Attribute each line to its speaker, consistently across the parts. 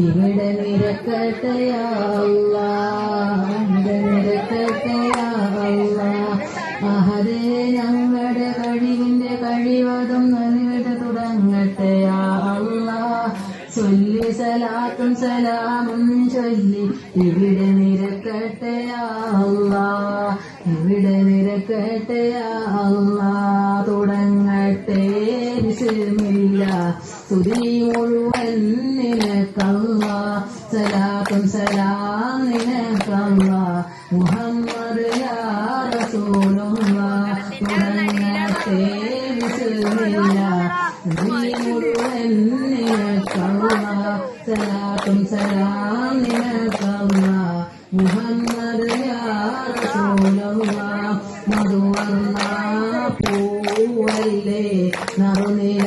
Speaker 1: ഇവിടെ നിരക്കട്ടയല്ല ഇവിടെ നിരക്കട്ടയല്ല അഹദേ ഞങ്ങളുടെ കഴിവിന്റെ കഴിവതും നിന്നിട്ട് തുടങ്ങട്ടെയാ അല്ലാ ചൊല്ലി സലാത്തും സലാമും ചൊല്ലി ഇവിടെ നിരക്കട്ടെയാ അല്ലാ ഇവിടെ നിരക്കട്ടെയാ അല്ലാ തുടങ്ങട്ടെ വിഷമില്ല സ്തുതി മുഴുവൻ നിനക്കല്ല സലാത്തും സലാം നിനക്കല്ല മുഹമ്മദ് യാ റസൂലുള്ള. വിഷമില്ല സ്തുതി മുഴുവൻ നിനക്കല്ല സലാത്തും സലാം നിനക്കല്ല മുഹമ്മദ് യാ റസൂലുള്ള. മധുവർണ പൂവല്ലേ. നറുനില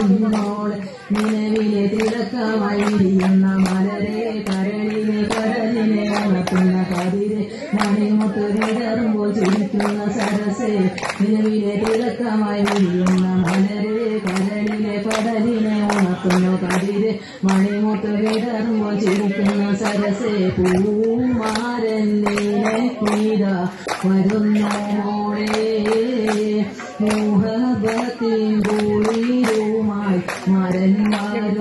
Speaker 1: മാറിയോളെ നിലവിലെ തിളക്കമായിരിക്കുന്ന മലരെ കരളിലെ കരലിനെ അണക്കുന്ന കതിരെ മണിമുട്ട് വിടറുമ്പോൾ ചിരിക്കുന്ന സരസെ. നിലവിലെ തിളക്കമായിരിക്കുന്ന മലരെ കരളിലെ കടലിനെ ഉണക്കുന്ന കതിരെ മണിമുട്ട് വിടറുമ്പോൾ ചിരിക്കുന്ന സരസെ. പൂമാരൻ നീല വരുന്ന മോളെ മോഹബത്തിൻ കുളിരുമായി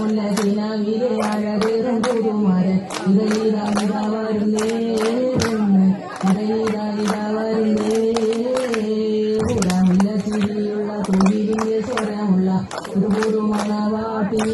Speaker 1: உன்னதினாவிலே அழகரும் புதுமர இதையிடா இதா வருந்தே இதையிடா இதா வருந்தே உடமுள்ள சிறியுள்ள புதிய சொரமுள்ள ஒரு புதுமணவாட்டி